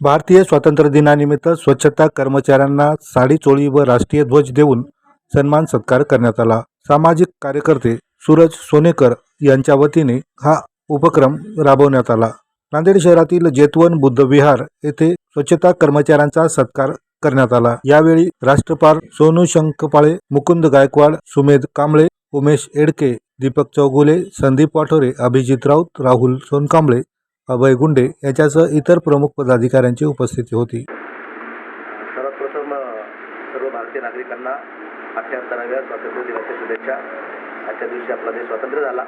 भारतीय स्वातंत्र्य दिनानिमित्त स्वच्छता कर्मचाऱ्यांना साडी चोळी व राष्ट्रीय ध्वज देऊन सन्मान सत्कार करण्यात आला. सामाजिक कार्यकर्ते सूरज सोनेकर यांच्या वतीने हा उपक्रम राबवण्यात आला. नांदेड शहरातील जेतवन बुद्ध विहार येथे स्वच्छता कर्मचाऱ्यांचा सत्कार करण्यात आला. यावेळी राष्ट्रपाल सोनू शंकपाळे मुकुंद गायकवाड सुमेध कांबळे उमेश एडके दीपक चौगुले संदीप वाठोरे अभिजित राऊत राहुल सोनकांबळे अभय गुंडे यांच्यासह इतर प्रमुख पदाधिकाऱ्यांची उपस्थिती होती. सर्वप्रथम सर्व भारतीय नागरिकांना अठ्ठ्याहत्तराव्या स्वातंत्र्य दिनाच्या शुभेच्छा. आजच्या दिवशी आपला देश स्वतंत्र झाला.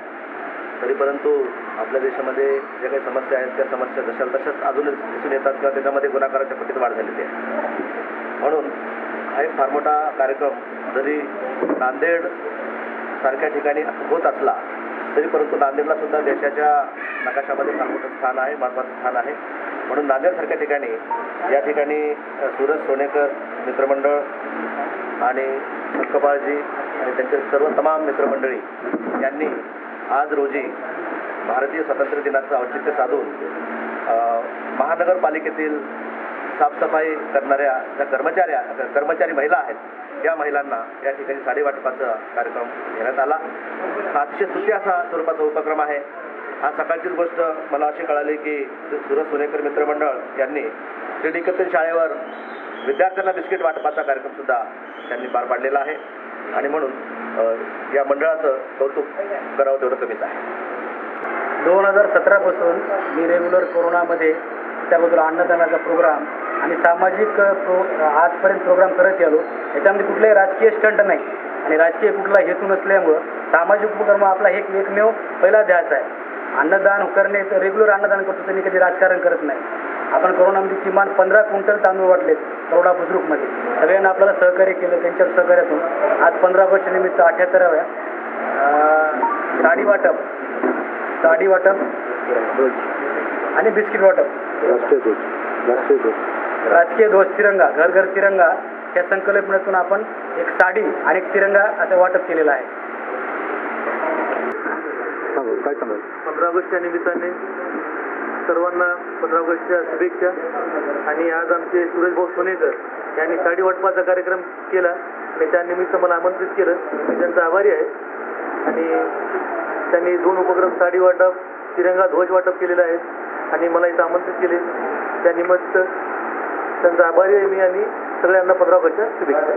तरी परंतु आपल्या देशामध्ये ज्या काही समस्या आहेत त्या समस्या जशा तशाच अजूनच दिसून येतात किंवा त्याच्यामध्ये गुन्हेगाराच्या पटीत वाढ झालेली आहे. म्हणून हा एक फार मोठा कार्यक्रम जरी नांदेड सारख्या ठिकाणी होत असला तरी परंतु नांदेडला सुद्धा देशाच्या नकाशामध्ये फार मोठं स्थान आहे महत्त्वाचं स्थान आहे. म्हणून नांदेडसारख्या ठिकाणी या ठिकाणी सूरज सोनेकर मित्रमंडळ आणि शंकपाळजी आणि त्यांचे सर्व तमाम मित्रमंडळी यांनी आज रोजी भारतीय स्वातंत्र्य दिनाचं औचित्य साधून महानगरपालिकेतील साफसफाई करणाऱ्या ज्या कर्मचाऱ्या कर्मचारी महिला आहेत या महिलांना या ठिकाणी साडेवाटपाचा कार्यक्रम घेण्यात आला. हा अतिशय तृतीय असा स्वरूपाचा उपक्रम आहे. आज सकाळचीच गोष्ट मला अशी कळाली की सुरज सोनेकर मित्रमंडळ यांनी श्रीनिकेतन शाळेवर विद्यार्थ्यांना बिस्किट वाटपाचा कार्यक्रमसुद्धा त्यांनी पार पाडलेला आहे. आणि म्हणून या मंडळाचं कौतुक करावं तेवढं कमीच आहे. दोन हजार सतरापासून मी रेग्युलर कोरोनामध्ये त्याबद्दल अन्नदानाचा प्रोग्राम आणि सामाजिक प्रो आजपर्यंत प्रोग्राम करत आलो. याच्यामध्ये कुठलाही राजकीय स्टंट नाही. आणि राजकीय कुठला हेतू नसल्यामुळं सामाजिक उपक्रम आपला एक एकमेव पहिला ध्यास आहे. अन्नदान करणे रेग्युलर अन्नदान करतो मी कधी राजकारण करत नाही. आपण कोरोनामध्ये किमान पंधरा क्विंटल तांदूळ वाटलेत करोडा बुजुर्गमध्ये. सगळ्यांना आपल्याला सहकार्य केलं त्यांच्या सहकार्यातून. आज पंधरा ऑगस्ट निमित्त अठ्ठ्याहत्तराव्या अ, साडी वाटप. साडी वाटप आणि बिस्किट वाटप. राजकीय ध्वज तिरंगा. घर घर तिरंगा. या संकल्पनेतून आपण एक साडी आणि एक तिरंगा असं वाटप केलेलं आहे. पंधरा ऑगस्टच्या निमित्ताने सर्वांना पंधरा ऑगस्टच्या शुभेच्छा. आणि आज आमचे सुरेश भाऊ सोनेकर यांनी साडी वाटपाचा कार्यक्रम केला. आणि त्यानिमित्त मला आमंत्रित केलं. मी त्यांचा आभारी आहे. आणि त्यांनी दोन उपक्रम साडी वाटप तिरंगा ध्वज वाटप केलेला आहे. आणि मला इथं आमंत्रित केले. त्यानिमित्त त्यांचा आभारी आहे मी आणि सगळ्यांना पंधरा ऑगस्टच्या शुभेच्छा.